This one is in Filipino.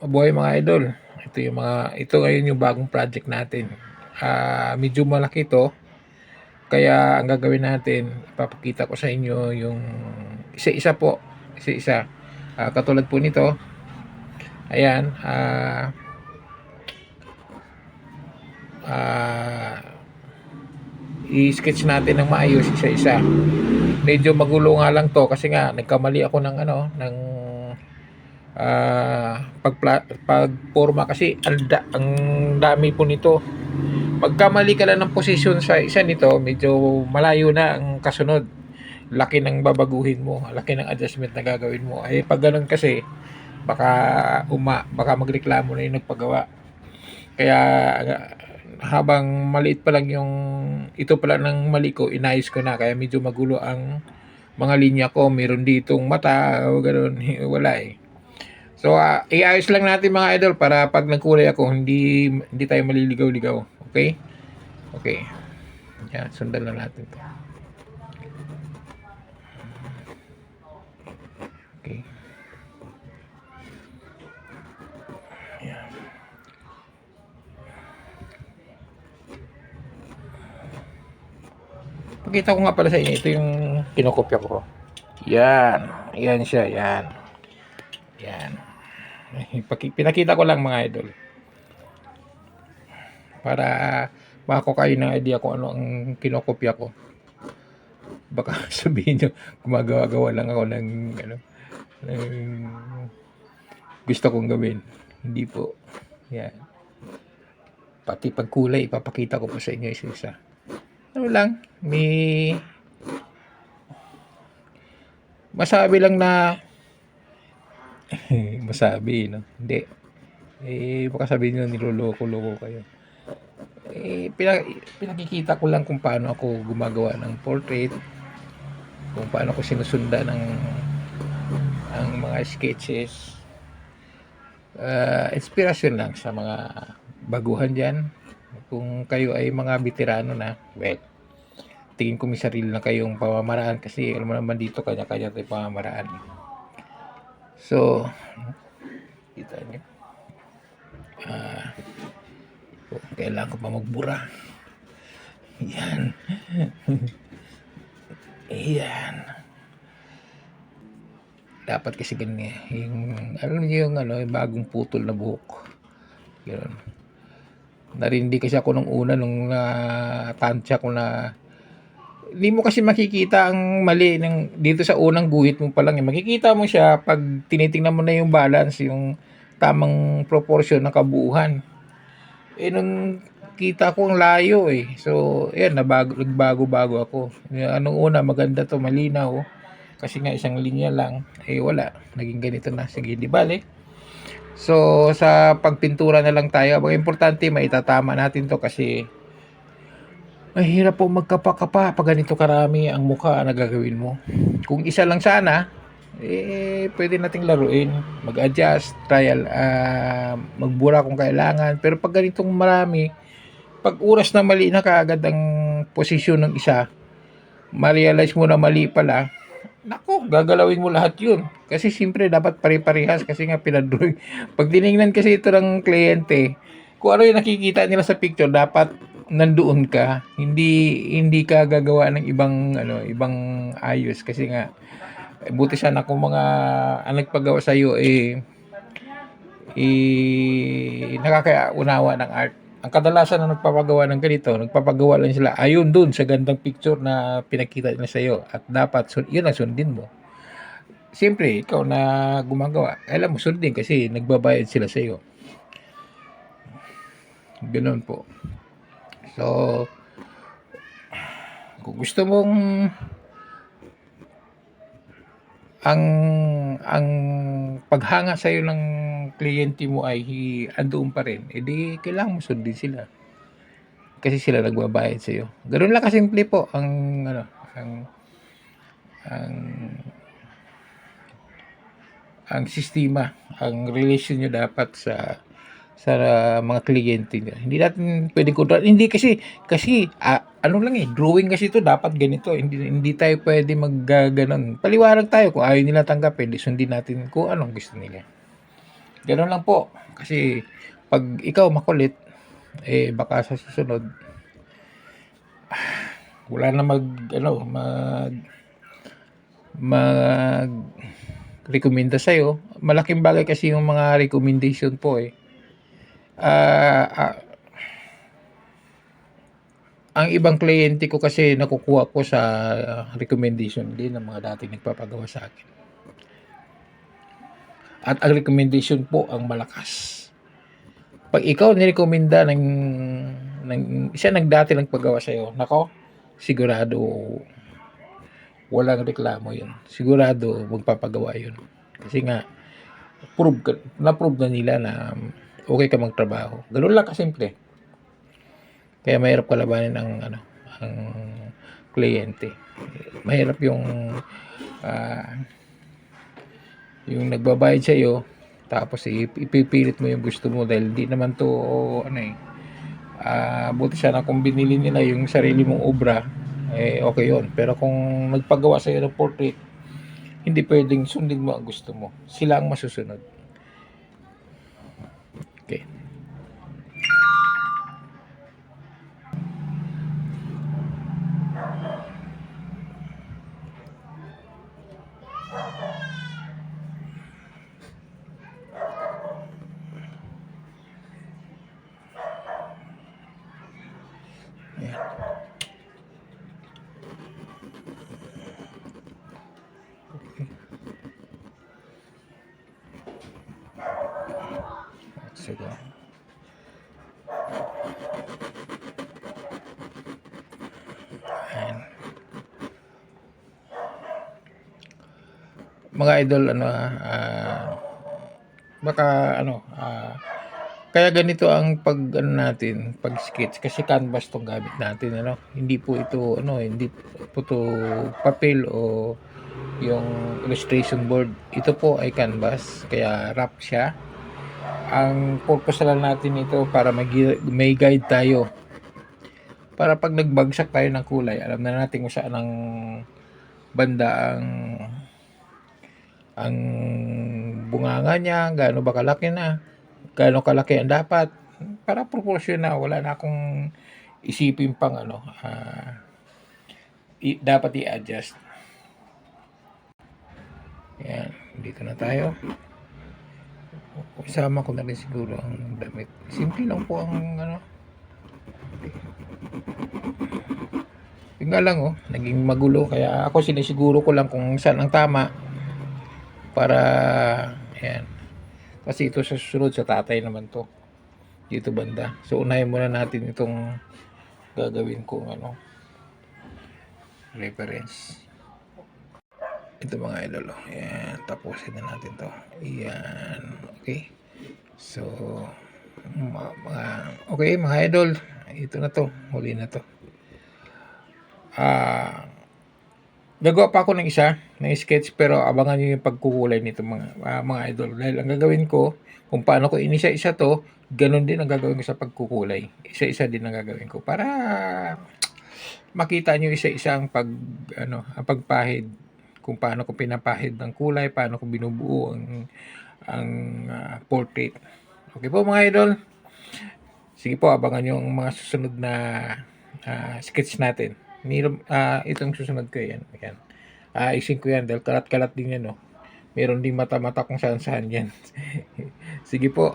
Mabuhay mga idol. Ito yung mga ito ngayon yung bagong project natin. Ah, medyo malaki to. Kaya ang gagawin natin, ipapakita ko sa inyo yung isa-isa po. Isa-isa. Ah, katulad po nito. Ayan, ah ah i-sketch natin ng maayos isa-isa. Medyo magulo nga lang to kasi nga nagkamali ako ng ano, ng ah pag pagporma kasi ang, ang dami po nito. Pagkamali ka lang ng posisyon sa isa nito, medyo malayo na ang kasunod. Laki ng babaguhin mo, laki ng adjustment na gagawin mo. Ay pag ganun kasi, baka uma, baka magreklamo na yung nagpagawa. Kaya habang maliit pa lang yung ito pala ng mali ko, inayos ko na kaya medyo magulo ang mga linya ko. Meron ditong mata o ganoon, wala eh. So, uh, iayos lang natin mga idol para pag nagkulay ako, hindi hindi tayo maliligaw-ligaw. Okay? Okay. Yan, sundan lang natin to. Okay. Yan. Pakita ko nga pala sa inyo, ito yung kinokopya ko. Yan. Yan siya, yan. Yan. Pinakita ko lang mga idol. Para mako kayo ng idea kung ano ang kinokopya ko. Baka sabihin nyo, gumagawa-gawa lang ako ng, ano, ng gusto kong gawin. Hindi po. Yan. Pati pagkulay, ipapakita ko po sa inyo isa-isa. Ano lang, may masabi lang na masabi, no? Hindi. Eh, baka sabihin nyo, niloloko-loko kayo. Eh, pinak- pinakikita ko lang kung paano ako gumagawa ng portrait, kung paano ko sinusundan ng ang mga sketches. Uh, inspirasyon lang sa mga baguhan dyan. Kung kayo ay mga veterano na, well, tingin ko may sarili na kayong pamamaraan kasi alam mo naman dito kanya-kanya tayo pamamaraan. So, kita. Ah, uh, kailangan ko pa magbura. Yan. Yan. Dapat kasi ganyan. Yung, alam niyo yung, ano, yung bagong putol na buhok. Ganun. Narindi kasi ako nung una nung na-tansya ko na hindi mo kasi makikita ang mali ng dito sa unang guhit mo pa lang eh. Makikita mo siya pag tinitingnan mo na yung balance, yung tamang proportion ng kabuuhan. Eh nung kita ko ang layo eh. So, yan, nabago, nagbago-bago ako. Anong una, maganda to, malinaw. Kasi nga isang linya lang, eh wala. Naging ganito na. Sige, di bale. So, sa pagpintura na lang tayo. Ang importante, maitatama natin to kasi mahirap po magkapa-kapa pag ganito karami ang mukha na gagawin mo. Kung isa lang sana, eh, pwede nating laruin, mag-adjust, trial, uh, magbura kung kailangan. Pero pag ganitong marami, pag oras na mali na kaagad ang posisyon ng isa, ma-realize mo na mali pala, nako, gagalawin mo lahat yun. Kasi siyempre dapat pare-parehas kasi nga pinadrawing. Pag diningnan kasi ito ng kliyente, kung ano yung nakikita nila sa picture, dapat nandoon ka. Hindi hindi ka gagawa ng ibang ano, ibang ayos kasi nga buti sana kung mga ang nagpagawa sa iyo eh eh nakakaunawa ng art. Ang kadalasan na nagpapagawa ng ganito, nagpapagawa lang sila ayun dun sa gandang picture na pinakita nila sa iyo at dapat yun ang sundin mo. Siyempre, ikaw na gumagawa, alam mo sundin kasi nagbabayad sila sa iyo. Ganoon po. So, kung gusto mong ang ang paghanga sa iyo ng kliyente mo ay andoon pa rin, edi kailangan mo sundin sila. Kasi sila nagbabayad sa iyo. Ganoon lang kasimple po ang ano, ang ang ang sistema, ang relasyon nyo dapat sa sa mga kliyente niya. Hindi natin pwedeng kontrol. Hindi kasi kasi ah, ano lang eh, drawing kasi ito dapat ganito. Hindi hindi tayo pwede maggaganon. Paliwanag tayo kung ayaw nila tanggapin, di sundin natin kung anong gusto nila. Ganun lang po. Kasi pag ikaw makulit, eh baka sa susunod wala na mag ano mag mag rekomenda sa Malaking bagay kasi yung mga recommendation po eh. Ah, ang ibang kliyente ko kasi nakukuha ko sa recommendation din ng mga dating nagpapagawa sa akin. At ang recommendation po ang malakas. Pag ikaw nirekomenda ng, ng siya nagdati nagpagawa sa iyo, nako, sigurado walang reklamo yun. Sigurado magpapagawa yun. Kasi nga, prove na-prove na nila na okay ka magtrabaho. Ganun lang kasimple. Kaya mahirap kalabanin ang ano, ang kliyente. Mahirap yung ah, yung nagbabayad sa iyo tapos ip- ipipilit mo yung gusto mo dahil di naman to ano eh ah buti sana kung binili nila yung sarili mong obra eh okay yon pero kung nagpagawa sa iyo ng portrait hindi pwedeng sundin mo ang gusto mo sila ang masusunod okay Sige. Ayan. Mga idol, ano ah, baka ano, ah, kaya ganito ang pag ano natin, pag sketch kasi canvas tong gamit natin ano. Hindi po ito ano, hindi po to papel o yung illustration board. Ito po ay canvas kaya wrap siya. Ang purpose lang natin ito para may, may guide tayo. Para pag nagbagsak tayo ng kulay, alam na natin kung saan ang banda ang ang bunganga niya, gaano ba kalaki na gaano kalaki ang dapat. Para proportional wala na akong isipin pang ano ah, i- dapat i-adjust. Yan dito na tayo isama ko na rin siguro ang damit simple lang po ang ano yun lang oh naging magulo kaya ako sinisiguro ko lang kung saan ang tama para yan kasi ito sa susunod sa tatay naman to. Dito banda. So unahin muna natin itong gagawin kong ano reference. Ito mga idol. oh. Ayan. Tapusin na natin to. Ayan. Okay. So mga, okay mga idol. Ito na to. Huli na to. Ah Gagawa pa ako ng isa, ng sketch, pero abangan nyo yung pagkukulay nito mga, ah, mga idol. Dahil ang gagawin ko, kung paano ko inisa-isa to, ganun din ang gagawin ko sa pagkukulay. Isa-isa din ang gagawin ko. Para makita nyo isa-isa ang pag, ano, ang pagpahid. Kung paano ko pinapahid ng kulay, paano ko binubuo ang, ang ah, portrait. Okay po mga idol. Sige po, abangan nyo ang mga susunod na ah, sketch natin. Meron, ah, itong susunod ko yan. Ayan. Ah, isin ko yan dahil kalat-kalat din yan, no. Meron din mata-mata kung saan-saan yan. Sige po.